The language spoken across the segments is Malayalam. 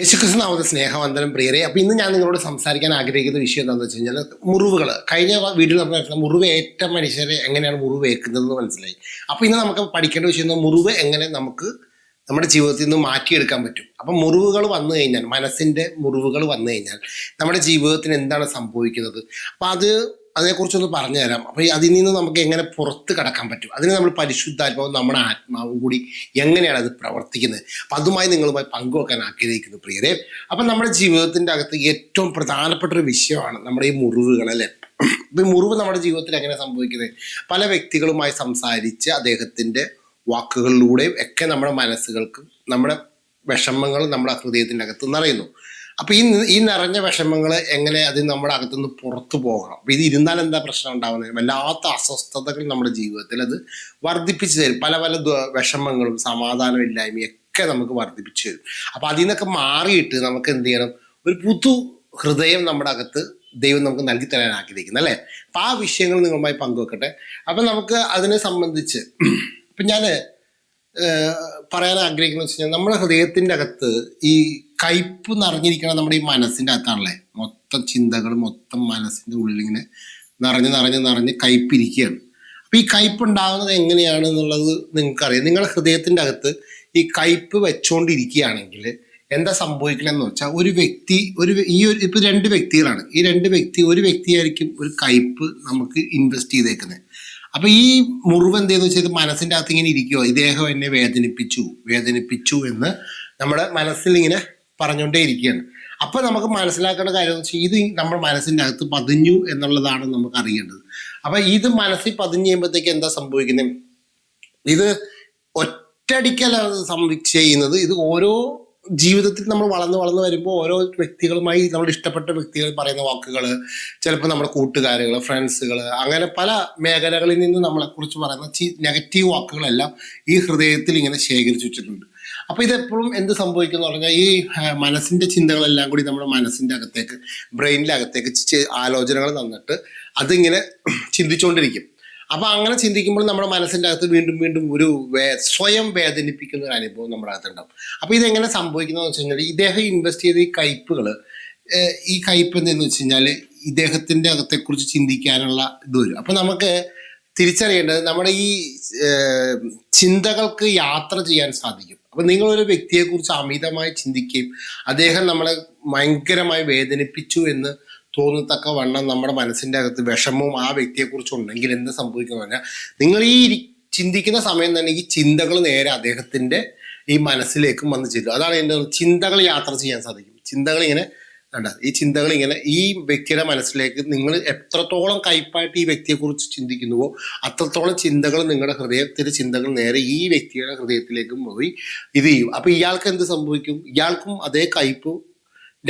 യേശുക്രിസ്തു നാമത്തെ സ്നേഹവന്ദനം പ്രിയരെ. അപ്പൊ ഇന്ന് ഞാൻ നിങ്ങളോട് സംസാരിക്കാൻ ആഗ്രഹിക്കുന്ന വിഷയം എന്താണെന്ന് വെച്ച് കഴിഞ്ഞാൽ മുറിവുകൾ. കഴിഞ്ഞ വീഡിയോ നമ്മൾ മുറിവ് ഏറ്റ മനുഷ്യരെ എങ്ങനെയാണ് മുറിവ് ഏൽക്കുന്നതെന്ന് മനസ്സിലായി. അപ്പൊ ഇന്ന് നമുക്ക് പഠിക്കേണ്ട വിഷയം എന്താ? മുറിവ് എങ്ങനെ നമുക്ക് നമ്മുടെ ജീവിതത്തിൽ നിന്ന് മാറ്റിയെടുക്കാൻ പറ്റും. അപ്പം മുറിവുകൾ വന്നു കഴിഞ്ഞാൽ മനസ്സിന്റെ മുറിവുകൾ വന്നു കഴിഞ്ഞാൽ നമ്മുടെ ജീവിതത്തിന് എന്താണ് സംഭവിക്കുന്നത്? അപ്പം അത് അതിനെക്കുറിച്ചൊന്ന് പറഞ്ഞുതരാം. അപ്പോൾ അപ്പം അതിൽ നിന്ന് നമുക്ക് എങ്ങനെ പുറത്ത് കടക്കാൻ പറ്റും? അതിന് നമ്മൾ പരിശുദ്ധാത്മാവും നമ്മുടെ ആത്മാവും കൂടി എങ്ങനെയാണ് അത് പ്രവർത്തിക്കുന്നത്? അപ്പം അതുമായി നിങ്ങളുമായി പങ്കുവെക്കാൻ ആഗ്രഹിക്കുന്നു പ്രിയരെ. അപ്പം നമ്മുടെ ജീവിതത്തിന്റെ അകത്ത് ഏറ്റവും പ്രധാനപ്പെട്ട ഒരു വിഷയമാണ് നമ്മുടെ ഈ മുറിവുകൾ അല്ലേ? ഈ മുറിവ് നമ്മുടെ ജീവിതത്തിൽ എങ്ങനെ സംഭവിക്കുന്നത്? പല വ്യക്തികളുമായി സംസാരിച്ച് അദ്ദേഹത്തിന്റെ വാക്കുകളിലൂടെയും ഒക്കെ നമ്മുടെ മനസ്സുകൾക്കും നമ്മുടെ വിഷമങ്ങൾ നമ്മുടെ ഹൃദയത്തിന്റെ അകത്ത് നിറയുന്നു. അപ്പോൾ ഈ ഈ നിറഞ്ഞ വിഷമങ്ങൾ എങ്ങനെ അത് നമ്മുടെ അകത്തുനിന്ന് പുറത്തു പോകണം? അപ്പോൾ ഇത് ഇരുന്നാൽ എന്താ പ്രശ്നം ഉണ്ടാവുന്നത്? വല്ലാത്ത അസ്വസ്ഥതകൾ നമ്മുടെ ജീവിതത്തിൽ അത് വർദ്ധിപ്പിച്ചു തരും. പല പല വിഷമങ്ങളും സമാധാനം സമാധാനമില്ലായ്മയും ഒക്കെ നമുക്ക് വർദ്ധിപ്പിച്ചു തരും. അപ്പോൾ അതിൽ നിന്നൊക്കെ മാറിയിട്ട് നമുക്ക് എന്ത് ചെയ്യണം? ഒരു പുതു ഹൃദയം നമ്മുടെ അകത്ത് ദൈവം നമുക്ക് നൽകി തരാൻ ആഗ്രഹിക്കുന്നു അല്ലേ? അപ്പം ആ വിഷയങ്ങൾ നിങ്ങളുമായി പങ്കുവെക്കട്ടെ. അപ്പം നമുക്ക് അതിനെ സംബന്ധിച്ച് ഇപ്പം ഞാൻ പറയാൻ ആഗ്രഹിക്കുന്നത് വെച്ച് കഴിഞ്ഞാൽ നമ്മുടെ ഹൃദയത്തിന്റെ അകത്ത് ഈ കയ്പ് നിറഞ്ഞിരിക്കണം നമ്മുടെ ഈ മനസ്സിന്റെ അകത്താണല്ലേ? മൊത്തം ചിന്തകൾ മൊത്തം മനസ്സിന്റെ ഉള്ളിലിങ്ങനെ നിറഞ്ഞ് നിറഞ്ഞ് നിറഞ്ഞ് കയ്പിരിക്കുകയാണ്. അപ്പം ഈ കയ്പ് ഉണ്ടാകുന്നത് എങ്ങനെയാണ് എന്നുള്ളത് നിങ്ങൾക്കറിയാം. നിങ്ങളുടെ ഹൃദയത്തിന്റെ അകത്ത് ഈ കയ്പ് വെച്ചുകൊണ്ടിരിക്കുകയാണെങ്കിൽ എന്താ സംഭവിക്കണമെന്ന് വെച്ചാൽ ഒരു വ്യക്തി ഒരു ഈ ഒരു ഇപ്പൊ രണ്ട് വ്യക്തികളാണ്. ഈ രണ്ട് വ്യക്തി ഒരു വ്യക്തിയായിരിക്കും ഒരു കയ്പ് നമുക്ക് ഇൻവെസ്റ്റ് ചെയ്തേക്കുന്നത്. അപ്പൊ ഈ മുറിവ് എന്തെന്ന് വെച്ചാൽ ഇത് മനസ്സിന്റെ അകത്ത് ഇങ്ങനെ ഇരിക്കുവോ? ഇദ്ദേഹം എന്നെ വേദനിപ്പിച്ചു വേദനിപ്പിച്ചു എന്ന് നമ്മുടെ മനസ്സിൽ ഇങ്ങനെ പറഞ്ഞുകൊണ്ടേ ഇരിക്കുകയാണ്. അപ്പൊ നമുക്ക് മനസ്സിലാക്കേണ്ട കാര്യം എന്ന് വെച്ചാൽ ഇത് നമ്മുടെ മനസ്സിന്റെ അകത്ത് പതിഞ്ഞു എന്നുള്ളതാണ് നമുക്ക് അറിയേണ്ടത്. അപ്പൊ ഇത് മനസ്സിൽ പതിഞ്ഞു കഴിയുമ്പോഴത്തേക്ക് എന്താ സംഭവിക്കുന്നത് ഇത് ഒറ്റയടിക്കല്ല അത് സംഭവി- ചെയ്യുന്നത്. ഇത് ഓരോ ജീവിതത്തിൽ നമ്മൾ വളർന്ന് വളർന്ന് വരുമ്പോൾ ഓരോ വ്യക്തികളുമായി നമ്മൾ ഇഷ്ടപ്പെട്ട വ്യക്തികൾ പറയുന്ന വാക്കുകൾ ചിലപ്പോൾ നമ്മുടെ കൂട്ടുകാരുകൾ ഫ്രണ്ട്സുകൾ അങ്ങനെ പല മേഖലകളിൽ നിന്ന് നമ്മളെക്കുറിച്ച് പറയുന്ന ചീ നെഗറ്റീവ് വാക്കുകളെല്ലാം ഈ ഹൃദയത്തിൽ ഇങ്ങനെ ശേഖരിച്ചു വെച്ചിട്ടുണ്ട്. അപ്പോൾ ഇതെപ്പോഴും എന്ത് സംഭവിക്കുന്നു പറഞ്ഞാൽ ഈ മനസ്സിന്റെ ചിന്തകളെല്ലാം കൂടി നമ്മുടെ മനസ്സിന്റെ അകത്തേക്ക് ബ്രെയിനിന്റെ അകത്തേക്ക് ആലോചനകൾ തന്നിട്ട് അതിങ്ങനെ ചിന്തിച്ചുകൊണ്ടിരിക്കും. അപ്പൊ അങ്ങനെ ചിന്തിക്കുമ്പോൾ നമ്മുടെ മനസ്സിന്റെ അകത്ത് വീണ്ടും വീണ്ടും ഒരു വേ- സ്വയം വേദനിപ്പിക്കുന്ന ഒരു അനുഭവം നമ്മുടെ അകത്തുണ്ടാവും. അപ്പൊ ഇതെങ്ങനെ സംഭവിക്കുന്നതെന്ന് വെച്ച് കഴിഞ്ഞാൽ ഇദ്ദേഹം ഇൻവെസ്റ്റ് ചെയ്ത ഈ കയ്പുകൾ ഈ കയ്പ് എന്തെന്ന് വെച്ച് കഴിഞ്ഞാൽ ഇദ്ദേഹത്തിന്റെ അകത്തെക്കുറിച്ച് ചിന്തിക്കാനുള്ള ഇത് വരും. അപ്പൊ നമുക്ക് തിരിച്ചറിയേണ്ടത് നമ്മുടെ ഈ ചിന്തകൾക്ക് യാത്ര ചെയ്യാൻ സാധിക്കും. അപ്പൊ നിങ്ങളൊരു വ്യക്തിയെക്കുറിച്ച് അമിതമായി ചിന്തിക്കുകയും അദ്ദേഹം നമ്മളെ ഭയങ്കരമായി വേദനിപ്പിച്ചു എന്ന് തോന്നത്തക്ക വണ്ണം നമ്മുടെ മനസ്സിന്റെ അകത്ത് വിഷമവും ആ വ്യക്തിയെക്കുറിച്ച് ഉണ്ടെങ്കിൽ എന്ത് സംഭവിക്കുന്നു പറഞ്ഞാൽ നിങ്ങൾ ഈ ചിന്തിക്കുന്ന സമയം തന്നെ ഈ ചിന്തകൾ നേരെ അദ്ദേഹത്തിന്റെ ഈ മനസ്സിലേക്കും വന്ന് ചെല്ലും. അതാണ് എന്റെ ചിന്തകൾ യാത്ര ചെയ്യാൻ സാധിക്കും. ചിന്തകൾ ഇങ്ങനെ വേണ്ട ഈ ചിന്തകൾ ഇങ്ങനെ ഈ വ്യക്തിയുടെ മനസ്സിലേക്ക് നിങ്ങൾ എത്രത്തോളം കയ്പായിട്ട് ഈ വ്യക്തിയെക്കുറിച്ച് ചിന്തിക്കുന്നുവോ അത്രത്തോളം ചിന്തകൾ നിങ്ങളുടെ ഹൃദയത്തിന്റെ ചിന്തകൾ നേരെ ഈ വ്യക്തിയുടെ ഹൃദയത്തിലേക്കും പോയി ഇത് ചെയ്യും. അപ്പോൾ ഇയാൾക്ക് എന്ത് സംഭവിക്കും? ഇയാൾക്കും അതേ കയ്പ്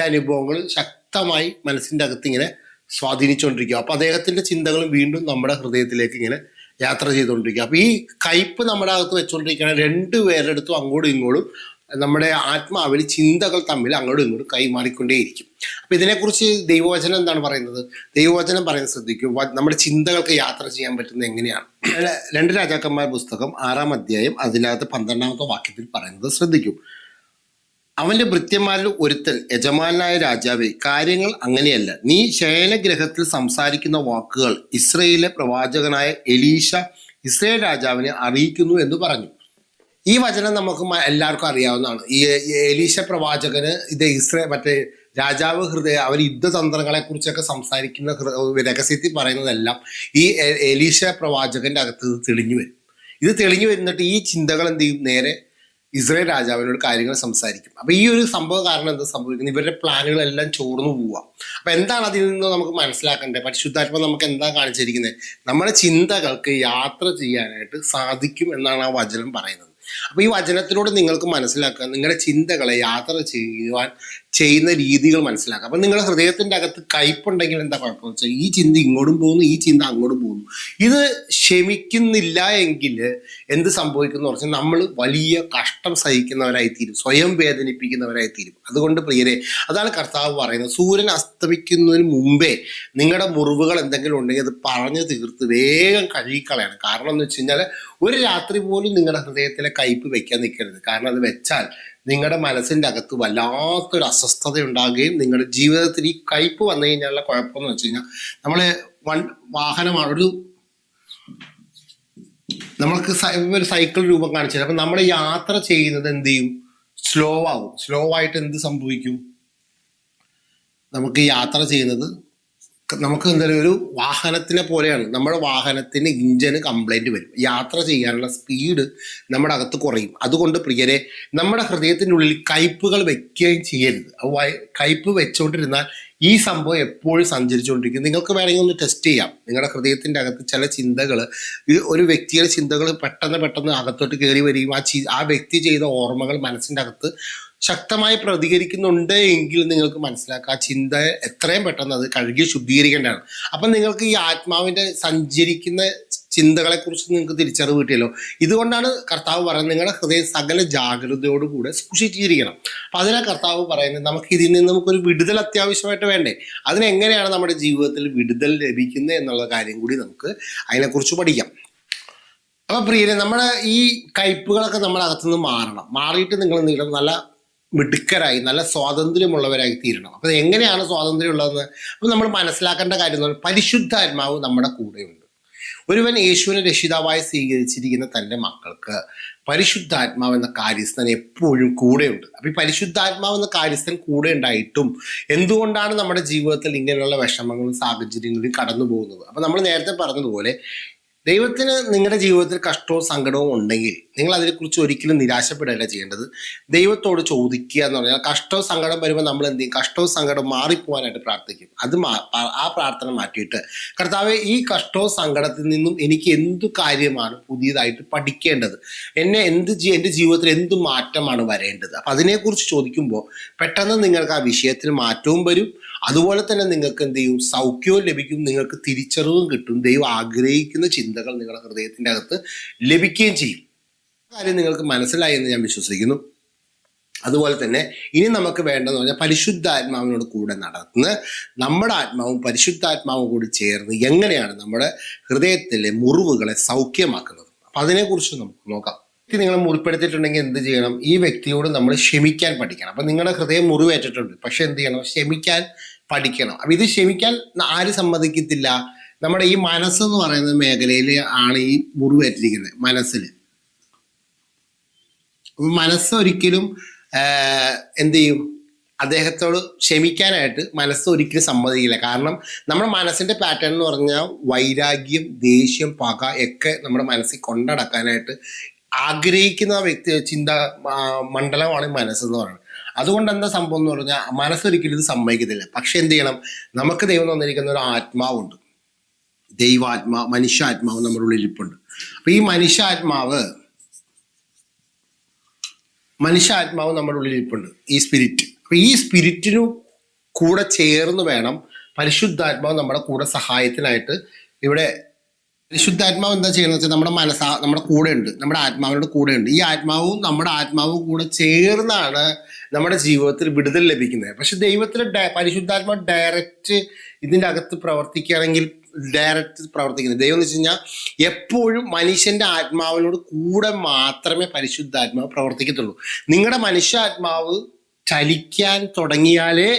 അനുഭവങ്ങൾ ശക്തമായി മനസ്സിന്റെ അകത്ത് ഇങ്ങനെ സ്വാധീനിച്ചുകൊണ്ടിരിക്കുക അപ്പോൾ അദ്ദേഹത്തിന്റെ ചിന്തകളും വീണ്ടും നമ്മുടെ ഹൃദയത്തിലേക്ക് ഇങ്ങനെ യാത്ര ചെയ്തുകൊണ്ടിരിക്കുക അപ്പോൾ ഈ കയ്പ് നമ്മുടെ അകത്ത് വെച്ചുകൊണ്ടിരിക്കുകയാണ്. രണ്ട് അടുത്തും അങ്ങോട്ടും ഇങ്ങോട്ടും നമ്മുടെ ആത്മാവിൽ ചിന്തകൾ തമ്മിൽ അങ്ങോട്ടും ഇങ്ങോട്ടും കൈമാറിക്കൊണ്ടേയിരിക്കും. അപ്പോൾ ഇതിനെക്കുറിച്ച് ദൈവവചനം എന്താണ് പറയുന്നത്? ദൈവവചനം പറയുന്നത് ശ്രദ്ധിക്കും. നമ്മുടെ ചിന്തകൾക്ക് യാത്ര ചെയ്യാൻ പറ്റുന്നത് എങ്ങനെയാണ്? രണ്ട് രാജാക്കന്മാർ പുസ്തകം ആറാം അധ്യായം അതിനകത്ത് പന്ത്രണ്ടാമത്തെ വാക്യത്തിൽ പറയുന്നത് ശ്രദ്ധിക്കും. അവന്റെ ഭൃത്യന്മാരിൽ ഒരുത്തൻ യജമാനായ രാജാവെ കാര്യങ്ങൾ അങ്ങനെയല്ല. നീ ശയനഗ്രഹത്തിൽ സംസാരിക്കുന്ന വാക്കുകൾ ഇസ്രയേലിലെ പ്രവാചകനായ എലീഷ ഇസ്രയേൽ രാജാവിനെ അറിയിക്കുന്നു എന്ന് പറഞ്ഞു. ഈ വചനം നമുക്ക് എല്ലാവർക്കും അറിയാവുന്നതാണ്. ഈ എലീശ പ്രവാചകന് ഇത് ഇസ്രേ മറ്റേ രാജാവ് ഹൃദയ അവർ യുദ്ധതന്ത്രങ്ങളെ കുറിച്ചൊക്കെ സംസാരിക്കുന്ന രഹസ്യത്തിൽ പറയുന്നതെല്ലാം ഈ എലീശ പ്രവാചകന്റെ അകത്ത് തെളിഞ്ഞു വരും. ഇത് തെളിഞ്ഞു വരുന്നിട്ട് ഈ ചിന്തകൾ എന്ത് ചെയ്യും? നേരെ ഇസ്രയേൽ രാജാവിനോട് കാര്യങ്ങൾ സംസാരിക്കും. അപ്പൊ ഈ ഒരു സംഭവ കാരണം എന്താ സംഭവിക്കുന്നത്? ഇവരുടെ പ്ലാനുകളെല്ലാം ചോർന്നു പോവുക. അപ്പൊ എന്താണ് അതിൽ നിന്ന് നമുക്ക് മനസ്സിലാക്കേണ്ടത്? പരിശുദ്ധാത്മ നമുക്ക് എന്താ കാണിച്ചിരിക്കുന്നത്? നമ്മുടെ ചിന്തകൾക്ക് യാത്ര ചെയ്യാനായിട്ട് സാധിക്കും എന്നാണ് ആ വചനം പറയുന്നത്. അപ്പൊ ഈ വചനത്തിലൂടെ നിങ്ങൾക്ക് മനസ്സിലാക്കുക നിങ്ങളുടെ ചിന്തകളെ യാത്ര ചെയ്യുവാൻ ചെയ്യുന്ന രീതികൾ മനസ്സിലാക്കുക. അപ്പം നിങ്ങളുടെ ഹൃദയത്തിന്റെ അകത്ത് കയ്പുണ്ടെങ്കിൽ എന്താ കുഴപ്പമെന്ന് വെച്ചാൽ ഈ ചിന്ത ഇങ്ങോട്ടും പോകുന്നു ഈ ചിന്ത അങ്ങോട്ടും പോകുന്നു. ഇത് ക്ഷമിക്കുന്നില്ല എങ്കിൽ എന്ത് സംഭവിക്കുന്നു പറഞ്ഞാൽ നമ്മൾ വലിയ കഷ്ടം സഹിക്കുന്നവരായി തീരും സ്വയം വേദനിപ്പിക്കുന്നവരായി തീരും അതുകൊണ്ട് പ്രിയരെ അതാണ് കർത്താവ് പറയുന്നത്. സൂര്യൻ അസ്തമിക്കുന്നതിന് മുമ്പേ നിങ്ങളുടെ മുറിവുകൾ എന്തെങ്കിലും ഉണ്ടെങ്കിൽ അത് പറഞ്ഞു തീർത്ത് വേഗം കഴുകിക്കളയണം. കാരണം എന്ന് വെച്ച് കഴിഞ്ഞാൽ ഒരു രാത്രി പോലും നിങ്ങളുടെ ഹൃദയത്തിലെ കയ്പ് വെക്കാൻ നിൽക്കരുത്. കാരണം അത് വെച്ചാൽ നിങ്ങളുടെ മനസ്സിന്റെ അകത്ത് വല്ലാത്തൊരു അസ്വസ്ഥത ഉണ്ടാകുകയും നിങ്ങളുടെ ജീവിതത്തിൽ ഈ കയ്പ് വന്നു കഴിഞ്ഞാലുള്ള കുഴപ്പമെന്ന് വെച്ച് കഴിഞ്ഞാൽ നമ്മൾ വൺ വാഹനമാണ് ഒരു നമ്മൾക്ക് ഒരു സൈക്കിൾ രൂപം കാണിച്ചത് അപ്പം നമ്മൾ യാത്ര ചെയ്യുന്നത് എന്ത് ചെയ്യും? സ്ലോ ആവും. സ്ലോ ആയിട്ട് എന്ത് സംഭവിക്കും? നമുക്ക് യാത്ര ചെയ്യുന്നത് നമുക്ക് എന്തായാലും ഒരു വാഹനത്തിനെ പോലെയാണ്. നമ്മുടെ വാഹനത്തിന് ഇഞ്ചിന് കംപ്ലൈന്റ് വരും. യാത്ര ചെയ്യാനുള്ള സ്പീഡ് നമ്മുടെ അകത്ത് കുറയും. അതുകൊണ്ട് പ്രിയരെ നമ്മുടെ ഹൃദയത്തിനുള്ളിൽ ഉള്ളിൽ കയ്പുകൾ വെക്കുകയും ചെയ്യരുത്. കയ്പ് വെച്ചുകൊണ്ടിരുന്നാൽ ഈ സംഭവം എപ്പോഴും സഞ്ചരിച്ചുകൊണ്ടിരിക്കും. നിങ്ങൾക്ക് വേണമെങ്കിൽ ഒന്ന് ടെസ്റ്റ് ചെയ്യാം. നിങ്ങളുടെ ഹൃദയത്തിന്റെ അകത്ത് ചില ചിന്തകൾ ഒരു വ്യക്തിയുടെ ചിന്തകൾ പെട്ടെന്ന് പെട്ടെന്ന് അകത്തോട്ട് കയറി വരികയും ആ ആ വ്യക്തി ചെയ്ത ഓർമ്മകൾ മനസ്സിന്റെ അകത്ത് ശക്തമായി പ്രതികരിക്കുന്നുണ്ട് എങ്കിൽ നിങ്ങൾക്ക് മനസ്സിലാക്കാം. ആ ചിന്ത എത്രയും പെട്ടെന്ന് അത് കഴുകി ശുദ്ധീകരിക്കേണ്ടതാണ്. അപ്പം നിങ്ങൾക്ക് ഈ ആത്മാവിന്റെ സഞ്ചരിക്കുന്ന ചിന്തകളെ കുറിച്ച് നിങ്ങൾക്ക് തിരിച്ചറിവ് കിട്ടിയല്ലോ. ഇതുകൊണ്ടാണ് കർത്താവ് പറയുന്നത് നിങ്ങളുടെ ഹൃദയം സകല ജാഗ്രതയോടുകൂടെ സൂക്ഷിച്ചിരിക്കണം. അപ്പം അതിനാ കർത്താവ് പറയുന്നത് നമുക്ക് ഇതിൽ നിന്ന് നമുക്കൊരു വിടുതൽ അത്യാവശ്യമായിട്ട് വേണ്ടേ? അതിനെങ്ങനെയാണ് നമ്മുടെ ജീവിതത്തിൽ വിടുതൽ ലഭിക്കുന്നത് എന്നുള്ള കാര്യം കൂടി നമുക്ക് അതിനെക്കുറിച്ച് പഠിക്കാം. അപ്പൊ പ്രിയരെ നമ്മുടെ ഈ കയ്പുകളൊക്കെ നമ്മുടെ അകത്തുനിന്ന് മാറണം. മാറിയിട്ട് നിങ്ങൾ നിങ്ങളുടെ നല്ല മിടുക്കരായി നല്ല സ്വാതന്ത്ര്യമുള്ളവരായി തീരണം. അപ്പൊ എങ്ങനെയാണ് സ്വാതന്ത്ര്യം ഉള്ളതെന്ന് അപ്പൊ നമ്മൾ മനസ്സിലാക്കേണ്ട കാര്യം എന്ന് പറഞ്ഞാൽ പരിശുദ്ധാത്മാവ് നമ്മുടെ കൂടെയുണ്ട്. ഒരുവൻ യേശുവിനെ രക്ഷിതാവായി സ്വീകരിച്ചിരിക്കുന്ന തന്റെ മക്കൾക്ക് പരിശുദ്ധാത്മാവ് എന്ന കാര്യസ്ഥൻ എപ്പോഴും കൂടെയുണ്ട്. അപ്പൊ ഈ പരിശുദ്ധാത്മാവ് എന്ന കാര്യസ്ഥൻ കൂടെ ഉണ്ടായിട്ടും എന്തുകൊണ്ടാണ് നമ്മുടെ ജീവിതത്തിൽ ഇങ്ങനെയുള്ള വിഷമങ്ങളും സാഹചര്യങ്ങളും കടന്നു പോകുന്നത് അപ്പൊ നമ്മൾ നേരത്തെ പറഞ്ഞതുപോലെ ദൈവത്തിന് നിങ്ങളുടെ ജീവിതത്തിൽ കഷ്ടവും സങ്കടവും ഉണ്ടെങ്കിൽ നിങ്ങൾ അതിനെക്കുറിച്ച് ഒരിക്കലും നിരാശപ്പെടുകയല്ല ചെയ്യേണ്ടത് ദൈവത്തോട് ചോദിക്കുക എന്ന് പറഞ്ഞാൽ കഷ്ടവും സങ്കടം വരുമ്പോൾ നമ്മൾ എന്ത് ചെയ്യും? കഷ്ടവും സങ്കടം മാറിപ്പോകാനായിട്ട് പ്രാർത്ഥിക്കും. അത് ആ- പ്രാർത്ഥന മാറ്റിയിട്ട് കർത്താവ് ഈ കഷ്ടവും സങ്കടത്തിൽ നിന്നും എനിക്ക് എന്തു കാര്യമാണ് പുതിയതായിട്ട് പഠിക്കേണ്ടത്? എന്നെ എന്ത് എന്റെ ജീവിതത്തിൽ എന്ത് മാറ്റമാണ് വരേണ്ടത്? അപ്പം അതിനെക്കുറിച്ച് ചോദിക്കുമ്പോൾ പെട്ടെന്ന് നിങ്ങൾക്ക് ആ വിഷയത്തിൽ മാറ്റവും വരും. അതുപോലെ തന്നെ നിങ്ങൾക്ക് എന്ത് ചെയ്യും? സൗഖ്യവും ലഭിക്കും. നിങ്ങൾക്ക് തിരിച്ചറിവും കിട്ടും. ദൈവം ആഗ്രഹിക്കുന്ന ചിന്തകൾ നിങ്ങളുടെ ഹൃദയത്തിന്റെ അകത്ത് ലഭിക്കുകയും ചെയ്യും. കാര്യം നിങ്ങൾക്ക് മനസ്സിലായി എന്ന് ഞാൻ വിശ്വസിക്കുന്നു. അതുപോലെ തന്നെ ഇനി നമുക്ക് വേണ്ടതെന്ന് പറഞ്ഞാൽ പരിശുദ്ധാത്മാവിനോട് കൂടെ നടന്ന് നമ്മുടെ ആത്മാവും പരിശുദ്ധാത്മാവും കൂടി ചേർന്ന് എങ്ങനെയാണ് നമ്മുടെ ഹൃദയത്തിലെ മുറിവുകളെ സൗഖ്യമാക്കുന്നത്? അപ്പം അതിനെക്കുറിച്ച് നമുക്ക് നോക്കാം. വ്യക്തി നിങ്ങളെ മുറിപ്പെടുത്തിയിട്ടുണ്ടെങ്കിൽ എന്ത് ചെയ്യണം? ഈ വ്യക്തിയോട് നമ്മൾ ക്ഷമിക്കാൻ പഠിക്കണം. അപ്പം നിങ്ങളുടെ ഹൃദയം മുറിവേറ്റിട്ടുണ്ട്. പക്ഷെ എന്ത് ചെയ്യണം? ക്ഷമിക്കാൻ പഠിക്കണം. അപ്പം ഇത് ക്ഷമിക്കാൻ ആര് സമ്മതിക്കത്തില്ല. നമ്മുടെ ഈ മനസ്സെന്ന് പറയുന്ന മേഖലയിൽ ആണ് ഈ മുറിവേറ്റിരിക്കുന്നത് മനസ്സിൽ മനസ്സ് ഒരിക്കലും എന്ത് ചെയ്യും? അദ്ദേഹത്തോട് ക്ഷമിക്കാനായിട്ട് മനസ്സ് ഒരിക്കലും സമ്മതിക്കില്ല. കാരണം നമ്മുടെ മനസ്സിന്റെ പാറ്റേൺ എന്ന് പറഞ്ഞാൽ വൈരാഗ്യം ദേഷ്യം പക ഒക്കെ നമ്മുടെ മനസ്സിൽ കൊണ്ടടക്കാനായിട്ട് ആഗ്രഹിക്കുന്ന വ്യക്തി ചിന്ത മണ്ഡലമാണ് മനസ്സ് എന്ന് പറയുന്നത്. അതുകൊണ്ട് എന്താ സംഭവം എന്ന് പറഞ്ഞാൽ മനസ്സൊരിക്കലും ഇത് സമ്മതിക്കത്തില്ല. പക്ഷെ എന്ത് ചെയ്യണം? നമുക്ക് ദൈവം തന്നിരിക്കുന്ന ഒരു ആത്മാവുണ്ട്. ദൈവാത്മാ മനുഷ്യാത്മാവ് നമ്മുടെ ഉള്ളിൽ ഇരിപ്പുണ്ട്. അപ്പൊ ഈ മനുഷ്യാത്മാവ് മനുഷ്യാത്മാവ് നമ്മുടെ ഉള്ളിൽ ഇരിപ്പുണ്ട്. ഈ സ്പിരിറ്റ് അപ്പൊ ഈ സ്പിരിറ്റിനു കൂടെ ചേർന്ന് വേണം പരിശുദ്ധാത്മാവ് നമ്മുടെ കൂടെ സഹായത്തിനായിട്ട് ഇവിടെ പരിശുദ്ധാത്മാവ് എന്താ ചെയ്യണമെന്ന് വെച്ചാൽ നമ്മുടെ മനസ്സാ നമ്മുടെ കൂടെ ഉണ്ട് നമ്മുടെ ആത്മാവിനോട് കൂടെ ഉണ്ട് ഈ ആത്മാവും നമ്മുടെ ആത്മാവും കൂടെ ചേർന്നാണ് നമ്മുടെ ജീവിതത്തിൽ വിടുതൽ ലഭിക്കുന്നത്. പക്ഷെ ദൈവത്തിൽ പരിശുദ്ധാത്മാവ് ഡയറക്റ്റ് ഇതിന്റെ അകത്ത് പ്രവർത്തിക്കുകയാണെങ്കിൽ ഡയറക്റ്റ് പ്രവർത്തിക്കുന്നത് ദൈവം എന്ന് വെച്ച് കഴിഞ്ഞാൽ എപ്പോഴും മനുഷ്യന്റെ ആത്മാവിനോട് കൂടെ മാത്രമേ പരിശുദ്ധാത്മാവ് പ്രവർത്തിക്കത്തുള്ളൂ. നിങ്ങളുടെ മനുഷ്യാത്മാവ് ചലിക്കാൻ തുടങ്ങിയാലേ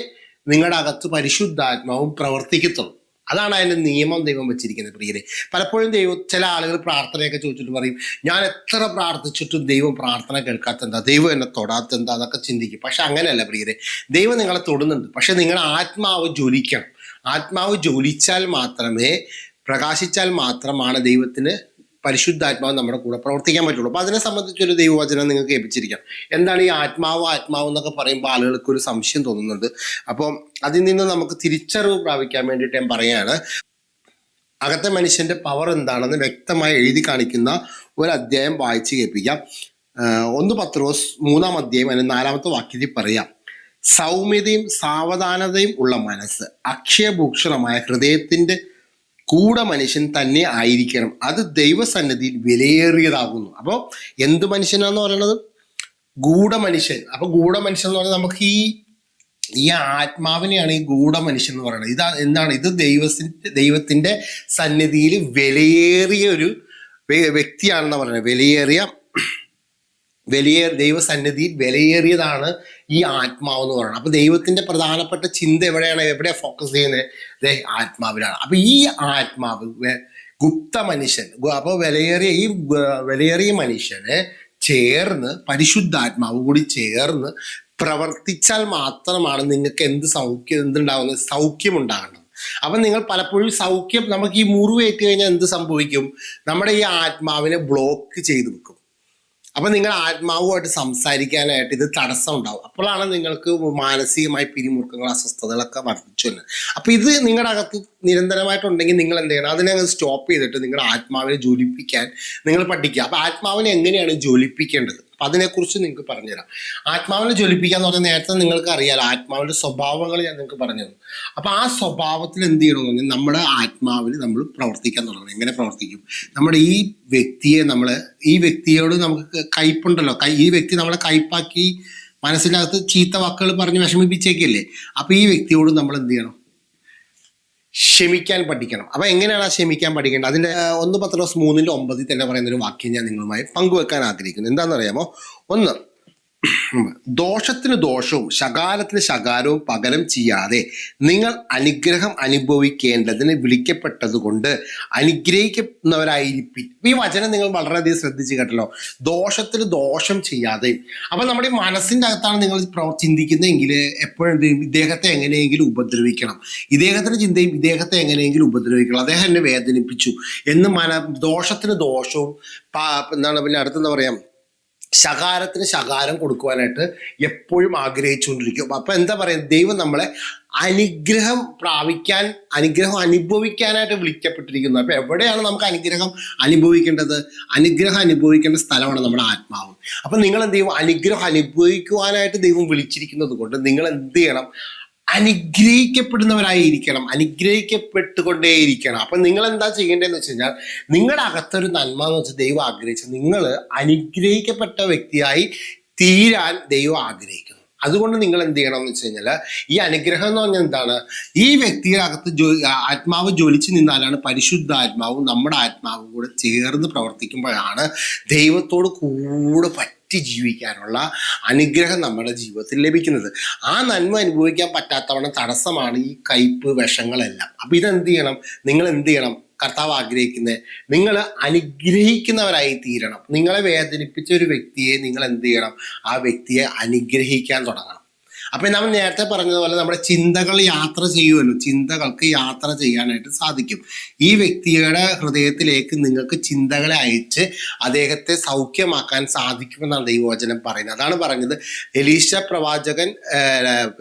നിങ്ങളുടെ അകത്ത് പരിശുദ്ധാത്മാവും പ്രവർത്തിക്കത്തുള്ളൂ. അതാണ് അതിന്റെ നിയമം ദൈവം വെച്ചിരിക്കുന്നത് പ്രിയരെ. പലപ്പോഴും ദൈവം ചില ആളുകൾ പ്രാർത്ഥനയൊക്കെ ചോദിച്ചിട്ട് പറയും ഞാൻ എത്ര പ്രാർത്ഥിച്ചിട്ടും ദൈവം പ്രാർത്ഥന കേൾക്കാത്തെന്താ? ദൈവം എന്നെ തൊടാത്തെന്താ? എന്നൊക്കെ ചിന്തിക്കും. പക്ഷെ അങ്ങനെയല്ല പ്രിയരെ. ദൈവം നിങ്ങളെ തൊടുന്നുണ്ട്. പക്ഷെ നിങ്ങളുടെ ആത്മാവ് ജ്വലിക്കണം. ആത്മാവ് ജ്വലിച്ചാൽ മാത്രമേ പ്രകാശിച്ചാൽ മാത്രമാണ് ദൈവത്തിന് പരിശുദ്ധാത്മാവ് നമ്മുടെ കൂടെ പ്രവർത്തിക്കാൻ പറ്റുള്ളൂ. അപ്പൊ അതിനെ സംബന്ധിച്ചൊരു ദൈവവചനം നിങ്ങൾക്ക് ഏൽപ്പിച്ചിരിക്കാം. എന്താണ് ഈ ആത്മാവ് ആത്മാവ് എന്നൊക്കെ പറയുമ്പോൾ ആളുകൾക്ക് ഒരു സംശയം തോന്നുന്നുണ്ട് അപ്പോൾ അതിൽ നിന്ന് നമുക്ക് തിരിച്ചറിവ് പ്രാപിക്കാൻ വേണ്ടിയിട്ട് ഞാൻ പറയാണ്. അകത്തെ മനുഷ്യന്റെ പവർ എന്താണെന്ന് വ്യക്തമായി എഴുതി കാണിക്കുന്ന ഒരു അധ്യായം വായിച്ച് കേൾപ്പിക്കാം. ഒന്ന് പത്രോസ് മൂന്നാം അധ്യായം അതിന് നാലാമത്തെ വാക്യത്തിൽ പറയാം. സൗമ്യതയും സാവധാനതയും ഉള്ള മനസ്സ് അക്ഷയഭൂഷണമായ ഹൃദയത്തിന്റെ കൂടെ മനുഷ്യൻ തന്നെ ആയിരിക്കണം. അത് ദൈവസന്നിധിയിൽ വിലയേറിയതാകുന്നു. അപ്പോൾ എന്ത് മനുഷ്യനാന്ന് പറയുന്നത് ഗൂഢമനുഷ്യൻ അപ്പൊ ഗൂഢമനുഷ്യൻ എന്ന് പറഞ്ഞാൽ നമുക്ക് ഈ ഈ ആത്മാവിനെയാണ് ഈ ഗൂഢമനുഷ്യൻ എന്ന് പറയുന്നത്. ഇതാ എന്താണ്? ഇത് ദൈവത്തിന്റെ ദൈവത്തിന്റെ സന്നിധിയിൽ വിലയേറിയ ഒരു വ്യ- വ്യക്തിയാണെന്ന് പറയുന്നത്. വിലയേറിയ വലിയ ദൈവസന്നിധിയിൽ വിലയേറിയതാണ് ഈ ആത്മാവ് എന്ന് പറയുന്നത്. അപ്പൊ ദൈവത്തിന്റെ പ്രധാനപ്പെട്ട ചിന്ത എവിടെയാണ്? എവിടെയാണ് ഫോക്കസ് ചെയ്യുന്നത് ദേ ആത്മാവിലാണ്. അപ്പൊ ഈ ആത്മാവ് ഗുപ്ത മനുഷ്യൻ അപ്പോൾ അപ്പൊ വിലയേറിയ ഈ വിലയേറിയ മനുഷ്യനെ ചേർന്ന് പരിശുദ്ധാത്മാവ് കൂടി ചേർന്ന് പ്രവർത്തിച്ചാൽ മാത്രമാണ് നിങ്ങൾക്ക് എന്ത് സൗഖ്യം എന്തുണ്ടാവുന്നത്? സൗഖ്യം ഉണ്ടാകേണ്ടത് അപ്പൊ നിങ്ങൾ പലപ്പോഴും സൗഖ്യം നമുക്ക് ഈ മുറിവേറ്റ് കഴിഞ്ഞാൽ എന്ത് സംഭവിക്കും? നമ്മുടെ ഈ ആത്മാവിനെ ബ്ലോക്ക് ചെയ്തു വെക്കും. അപ്പൊ നിങ്ങൾ ആത്മാവുമായിട്ട് സംസാരിക്കാനായിട്ട് ഇത് തടസ്സം ഉണ്ടാവും അപ്പോഴാണ് നിങ്ങൾക്ക് മാനസികമായി പിരിമുറുക്കങ്ങൾ അസ്വസ്ഥതകളൊക്കെ വർദ്ധിച്ചു വരുന്നത്. അപ്പൊ ഇത് നിങ്ങളുടെ അകത്ത് നിരന്തരമായിട്ടുണ്ടെങ്കിൽ നിങ്ങൾ എന്ത് ചെയ്യണം? അതിനെ സ്റ്റോപ്പ് ചെയ്തിട്ട് നിങ്ങളുടെ ആത്മാവിനെ ജ്വലിപ്പിക്കാൻ നിങ്ങൾ പഠിക്കുക. അപ്പൊ ആത്മാവിനെ എങ്ങനെയാണ് ജ്വലിപ്പിക്കേണ്ടത്? അപ്പൊ അതിനെക്കുറിച്ച് നിങ്ങൾക്ക് പറഞ്ഞുതരാം. ആത്മാവിനെ ജ്വലിപ്പിക്കുക എന്ന് പറഞ്ഞാൽ നേരത്തെ നിങ്ങൾക്ക് അറിയാലോ ആത്മാവിന്റെ സ്വഭാവങ്ങൾ ഞാൻ നിങ്ങൾക്ക് പറഞ്ഞു തന്നു അപ്പം ആ സ്വഭാവത്തിൽ എന്ത് ചെയ്യണമെന്ന് പറഞ്ഞാൽ നമ്മുടെ ആത്മാവിൽ നമ്മൾ പ്രവർത്തിക്കാൻ തുടങ്ങണം. എങ്ങനെ പ്രവർത്തിക്കും? നമ്മുടെ ഈ വ്യക്തിയെ നമ്മൾ ഈ വ്യക്തിയോട് നമുക്ക് കയ്പുണ്ടല്ലോ. കൈ ഈ വ്യക്തി നമ്മളെ കയ്പാക്കി മനസ്സിനകത്ത് ചീത്ത വാക്കുകൾ പറഞ്ഞ് വിഷമിപ്പിച്ചേക്കല്ലേ? അപ്പോൾ ഈ വ്യക്തിയോട് നമ്മൾ എന്ത് ചെയ്യണം? ക്ഷമിക്കാൻ പഠിക്കണം. അപ്പൊ എങ്ങനെയാണ് ആ ക്ഷമിക്കാൻ പഠിക്കേണ്ടത്? അതിന്റെ ഒന്ന് പത്ത് ദിവസം മൂന്നിന്റെ ഒമ്പതിൽ തന്നെ പറയുന്ന ഒരു വാക്യം ഞാൻ നിങ്ങളുമായി പങ്കുവെക്കാൻ ആഗ്രഹിക്കുന്നു. എന്താണെന്ന് അറിയാമോ ഒന്ന് ദോഷത്തിന് ദോഷവും ശകാലത്തിന് ശകാരവും പകരം ചെയ്യാതെ നിങ്ങൾ അനുഗ്രഹം അനുഭവിക്കേണ്ടതിന് വിളിക്കപ്പെട്ടതുകൊണ്ട് അനുഗ്രഹിക്കുന്നവരായിരിക്കും ഈ വചനം നിങ്ങൾ വളരെയധികം ശ്രദ്ധിച്ച് കേട്ടല്ലോ. ദോഷത്തിന് ദോഷം ചെയ്യാതെ. അപ്പൊ നമ്മുടെ ഈ മനസ്സിന്റെ അകത്താണ് നിങ്ങൾ ചിന്തിക്കുന്നതെങ്കിൽ എപ്പോഴും? ഇദ്ദേഹത്തെ എങ്ങനെയെങ്കിലും ഉപദ്രവിക്കണം. ഇദ്ദേഹത്തിന്റെ ചിന്തയും ഇദ്ദേഹത്തെ എങ്ങനെയെങ്കിലും ഉപദ്രവിക്കണം. അദ്ദേഹം എന്നെ വേദനിപ്പിച്ചു എന്ന് മന ദോഷത്തിന് ദോഷവും എന്താണ് പിന്നെ അടുത്തെന്താ പറയാ? ശകാരത്തിന് ശകാരം കൊടുക്കുവാനായിട്ട് എപ്പോഴും ആഗ്രഹിച്ചുകൊണ്ടിരിക്കും. അപ്പൊ എന്താ പറയുക ദൈവം നമ്മളെ അനുഗ്രഹം പ്രാപിക്കാൻ അനുഗ്രഹം അനുഭവിക്കാനായിട്ട് വിളിക്കപ്പെട്ടിരിക്കുന്നത് അപ്പൊ എവിടെയാണ് നമുക്ക് അനുഗ്രഹം അനുഭവിക്കേണ്ടത്? അനുഗ്രഹം അനുഭവിക്കേണ്ട സ്ഥലമാണ് നമ്മുടെ ആത്മാവ്. അപ്പൊ നിങ്ങൾ എന്ത് ചെയ്യും? അനുഗ്രഹം അനുഭവിക്കുവാനായിട്ട് ദൈവം വിളിച്ചിരിക്കുന്നത് കൊണ്ട് നിങ്ങൾ എന്ത് ചെയ്യണം? അനുഗ്രഹിക്കപ്പെടുന്നവരായിരിക്കണം അനുഗ്രഹിക്കപ്പെട്ടുകൊണ്ടേയിരിക്കണം. അപ്പൊ നിങ്ങൾ എന്താ ചെയ്യേണ്ടതെന്ന് വെച്ച് കഴിഞ്ഞാൽ നിങ്ങളുടെ അകത്തൊരു നന്മ എന്ന് വെച്ചാൽ ദൈവം ആഗ്രഹിച്ചു നിങ്ങൾ അനുഗ്രഹിക്കപ്പെട്ട വ്യക്തിയായി തീരാൻ ദൈവം ആഗ്രഹിക്കുന്നു. അതുകൊണ്ട് നിങ്ങൾ എന്ത് ചെയ്യണം എന്ന് വെച്ച് കഴിഞ്ഞാൽ ഈ അനുഗ്രഹം എന്ന് പറഞ്ഞാൽ എന്താണ്? ഈ വ്യക്തിയുടെ അകത്ത് ജോ ആത്മാവ് ജ്വലിച്ചു നിന്നാലാണ് പരിശുദ്ധ ആത്മാവും നമ്മുടെ ആത്മാവും കൂടെ ചേർന്ന് പ്രവർത്തിക്കുമ്പോഴാണ് ദൈവത്തോട് കൂടെ ജീവിക്കാനുള്ള അനുഗ്രഹം നമ്മുടെ ജീവിതത്തിൽ ലഭിക്കുന്നത്. ആ നന്മ അനുഭവിക്കാൻ പറ്റാത്തവണ്ണം തടസ്സമാണ് ഈ കയ്പ് വിഷങ്ങളെല്ലാം. അപ്പൊ ഇതെന്ത് ചെയ്യണം? നിങ്ങൾ എന്ത് ചെയ്യണം? കർത്താവ് ആഗ്രഹിക്കുന്നത് നിങ്ങൾ അനുഗ്രഹിക്കുന്നവരായി തീരണം നിങ്ങളെ വേദനിപ്പിച്ച ഒരു വ്യക്തിയെ നിങ്ങൾ എന്ത് ചെയ്യണം? ആ വ്യക്തിയെ അനുഗ്രഹിക്കാൻ തുടങ്ങണം. അപ്പൊ നമ്മൾ നേരത്തെ പറഞ്ഞതുപോലെ നമ്മുടെ ചിന്തകൾ യാത്ര ചെയ്യുമല്ലോ. ചിന്തകൾക്ക് യാത്ര ചെയ്യാനായിട്ട് സാധിക്കും. ഈ വ്യക്തിയുടെ ഹൃദയത്തിലേക്ക് നിങ്ങൾക്ക് ചിന്തകളെ അയച്ച് അദ്ദേഹത്തെ സൗഖ്യമാക്കാൻ സാധിക്കുമെന്നാണ് ദൈവവചനം പറയുന്നത്. അതാണ് പറഞ്ഞത് എലീശ പ്രവാചകൻ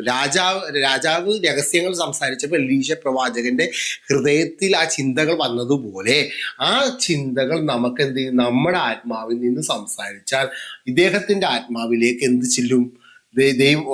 രാജാവ് രാജാവ് രഹസ്യങ്ങൾ സംസാരിച്ചപ്പോൾ എലീശ പ്രവാചകന്റെ ഹൃദയത്തിൽ ആ ചിന്തകൾ വന്നതുപോലെ ആ ചിന്തകൾ നമുക്ക് എന്ത് ചെയ്യും? നമ്മുടെ ആത്മാവിൽ നിന്ന് സംസാരിച്ചാൽ ഇദ്ദേഹത്തിന്റെ ആത്മാവിലേക്ക് എന്ത് ചെല്ലും? ദൈവം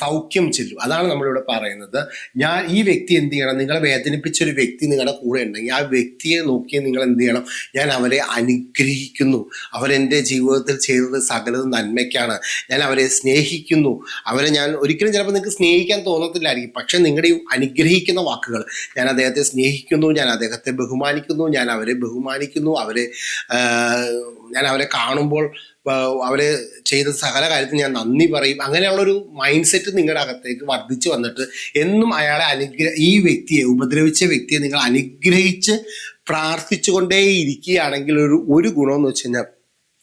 സൗഖ്യം ചെല്ലും. അതാണ് നമ്മളിവിടെ പറയുന്നത്. ഞാൻ ഈ വ്യക്തി എന്ത് ചെയ്യണം? നിങ്ങളെ വേദനിപ്പിച്ച ഒരു വ്യക്തി നിങ്ങളുടെ കൂടെ ഉണ്ടെങ്കിൽ ആ വ്യക്തിയെ നോക്കി നിങ്ങൾ എന്ത് ചെയ്യണം? ഞാൻ അവരെ അനുഗ്രഹിക്കുന്നു. അവരെന്റെ ജീവിതത്തിൽ ചെയ്തത് സകലതും നന്മയ്ക്കാണ്. ഞാൻ അവരെ സ്നേഹിക്കുന്നു. അവരെ ഞാൻ ഒരിക്കലും ചിലപ്പോൾ നിങ്ങൾക്ക് സ്നേഹിക്കാൻ തോന്നത്തില്ലായിരിക്കും. പക്ഷെ നിങ്ങളുടെ ഈ അനുഗ്രഹിക്കുന്ന വാക്കുകൾ ഞാൻ അദ്ദേഹത്തെ സ്നേഹിക്കുന്നു ഞാൻ അദ്ദേഹത്തെ ബഹുമാനിക്കുന്നു ഞാൻ അവരെ ബഹുമാനിക്കുന്നു അവരെ ഞാൻ അവരെ കാണുമ്പോൾ അവർ ചെയ്ത സകല കാര്യത്തിന് ഞാൻ നന്ദി പറയും. അങ്ങനെയുള്ളൊരു മൈൻഡ് സെറ്റ് നിങ്ങളുടെ അകത്തേക്ക് വർദ്ധിച്ചു വന്നിട്ട് എന്നും അയാളെ അനുഗ്രഹ ഈ വ്യക്തിയെ ഉപദ്രവിച്ച വ്യക്തിയെ നിങ്ങൾ അനുഗ്രഹിച്ച് പ്രാർത്ഥിച്ചുകൊണ്ടേ ഇരിക്കുകയാണെങ്കിൽ ഒരു ഒരു ഗുണമെന്ന് വെച്ച് കഴിഞ്ഞാൽ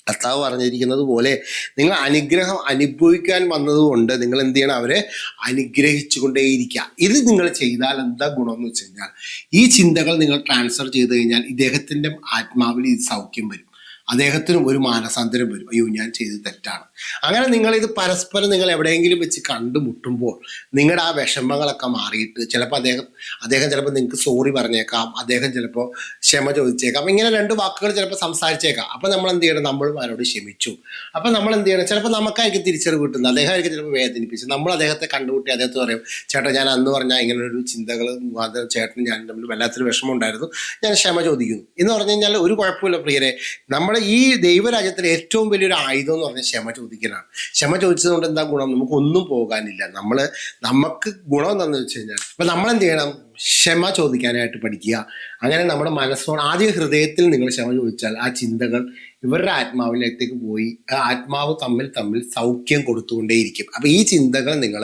കർത്താവ് പറഞ്ഞിരിക്കുന്നത് പോലെ നിങ്ങൾ അനുഗ്രഹം അനുഭവിക്കാൻ വന്നതുകൊണ്ട് നിങ്ങൾ എന്ത് ചെയ്യണം? അവരെ അനുഗ്രഹിച്ചുകൊണ്ടേയിരിക്കുക. ഇത് നിങ്ങൾ ചെയ്താൽ എന്താ ഗുണം എന്ന് വെച്ച് കഴിഞ്ഞാൽ ഈ ചിന്തകൾ നിങ്ങൾ ട്രാൻസ്ഫർ ചെയ്ത് കഴിഞ്ഞാൽ ഇദ്ദേഹത്തിന്റെ ആത്മാവിൽ ഇത് സൗഖ്യം വരും. അദ്ദേഹത്തിനും ഒരു മാനസാന്തരം വരും. അയ്യോ ഞാൻ ചെയ്തത് തെറ്റാണ്. അങ്ങനെ നിങ്ങൾ ഇത് പരസ്പരം നിങ്ങൾ എവിടെയെങ്കിലും വെച്ച് കണ്ടുമുട്ടുമ്പോൾ നിങ്ങളുടെ ആ വിഷമങ്ങളൊക്കെ മാറിയിട്ട് ചിലപ്പോൾ അദ്ദേഹം അദ്ദേഹം ചിലപ്പോൾ നിങ്ങൾക്ക് സോറി പറഞ്ഞേക്കാം അദ്ദേഹം ചിലപ്പോൾ ക്ഷമ ചോദിച്ചേക്കാം. ഇങ്ങനെ രണ്ട് വാക്കുകൾ ചിലപ്പോൾ സംസാരിച്ചേക്കാം. അപ്പം നമ്മൾ എന്ത് ചെയ്യണം? നമ്മളും അവരോട് ക്ഷമിച്ചു. അപ്പം നമ്മൾ എന്ത് ചെയ്യണം? ചിലപ്പോൾ നമുക്കായിരിക്കും തിരിച്ചറിവ് കിട്ടുന്നത്. അദ്ദേഹമായിരിക്കും ചിലപ്പോൾ വേദനിപ്പിച്ച് നമ്മൾ അദ്ദേഹത്തെ കണ്ടുമുട്ടി അദ്ദേഹത്തെ പറയും ചേട്ടാ ഞാൻ അന്ന് പറഞ്ഞാൽ ഇങ്ങനെ ഒരു ചിന്തകൾ ചേട്ടനും ഞാൻ തമ്മിൽ വല്ലാത്തൊരു വിഷമം ഉണ്ടായിരുന്നു. ഞാൻ ക്ഷമ ചോദിക്കുന്നു. എന്ന് പറഞ്ഞു കഴിഞ്ഞാൽ ഒരു കുഴപ്പമില്ല പ്രിയരെ. നമ്മുടെ ഈ ദൈവരാജ്യത്തിലെ ഏറ്റവും വലിയൊരു ആയുധം എന്ന് പറഞ്ഞാൽ ക്ഷമ ചോദിക്കലാണ്. ക്ഷമ ചോദിച്ചത് കൊണ്ട് എന്താ ഗുണം? നമുക്ക് ഒന്നും പോകാനില്ല. നമ്മൾ നമുക്ക് ഗുണം എന്താണെന്ന് വെച്ച് കഴിഞ്ഞാൽ അപ്പം നമ്മൾ എന്ത് ചെയ്യണം? ക്ഷമ ചോദിക്കാനായിട്ട് പഠിക്കുക. അങ്ങനെ നമ്മുടെ മനസ്സോട് ആദ്യ ഹൃദയത്തിൽ നിങ്ങൾ ക്ഷമ ചോദിച്ചാൽ ആ ചിന്തകൾ ഇവരുടെ ആത്മാവിലേക്ക് പോയി ആത്മാവ് തമ്മിൽ തമ്മിൽ സൗഖ്യം കൊടുത്തുകൊണ്ടേയിരിക്കും. അപ്പോൾ ഈ ചിന്തകൾ നിങ്ങൾ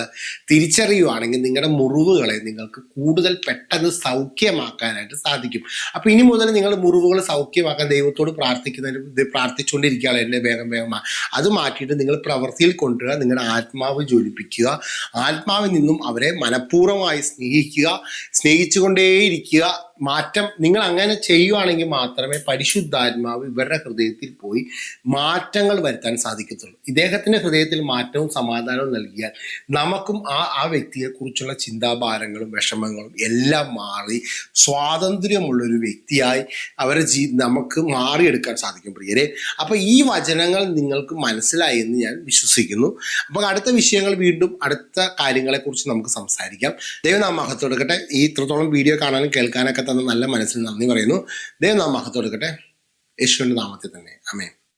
തിരിച്ചറിയുവാണെങ്കിൽ നിങ്ങളുടെ മുറിവുകളെ നിങ്ങൾക്ക് കൂടുതൽ പെട്ടെന്ന് സൗഖ്യമാക്കാനായിട്ട് സാധിക്കും. അപ്പോൾ ഇനി മുതൽ നിങ്ങൾ മുറിവുകൾ സൗഖ്യമാക്കാൻ ദൈവത്തോട് പ്രാർത്ഥിക്കുന്നതിന് പ്രാർത്ഥിച്ചുകൊണ്ടിരിക്കുകയാണ് എന്നെ വേഗം വേഗം അത് മാറ്റിയിട്ട് നിങ്ങൾ പ്രവൃത്തിയിൽ കൊണ്ടുവരിക നിങ്ങളുടെ ആത്മാവ് ജ്വലിപ്പിക്കുക ആത്മാവിൽ നിന്നും അവരെ മനഃപൂർവമായി സ്നേഹിക്കുക സ്നേഹിച്ചുകൊണ്ടേയിരിക്കുക മാറ്റം നിങ്ങൾ അങ്ങനെ ചെയ്യുവാണെങ്കിൽ മാത്രമേ പരിശുദ്ധാത്മാവ് ഇവരുടെ ഹൃദയത്തിൽ പോയി മാറ്റങ്ങൾ വരുത്താൻ സാധിക്കത്തുള്ളൂ. ഇദ്ദേഹത്തിന്റെ ഹൃദയത്തിൽ മാറ്റവും സമാധാനവും നൽകിയാൽ നമുക്കും ആ ആ വ്യക്തിയെ കുറിച്ചുള്ള ചിന്താഭാരങ്ങളും വിഷമങ്ങളും എല്ലാം മാറി സ്വാതന്ത്ര്യമുള്ള ഒരു വ്യക്തിയായി അവരെ ജീ നമുക്ക് മാറിയെടുക്കാൻ സാധിക്കും പ്രിയരെ. അപ്പൊ ഈ വചനങ്ങൾ നിങ്ങൾക്ക് മനസ്സിലായി എന്ന് ഞാൻ വിശ്വസിക്കുന്നു. അപ്പൊ അടുത്ത വിഷയങ്ങൾ വീണ്ടും അടുത്ത കാര്യങ്ങളെ കുറിച്ച് നമുക്ക് സംസാരിക്കാം. ദൈവം നാം മഹത്വെടുക്കട്ടെ ഈ ഇത്രത്തോളം വീഡിയോ കാണാനും കേൾക്കാനൊക്കെ തന്ന നല്ല മനസ്സിന് നന്ദി പറയുന്നു. ദൈവം നാം മഹത്വം എടുക്കട്ടെ. യേശുവിന്റെ നാമത്തിൽ തന്നെ. അമേ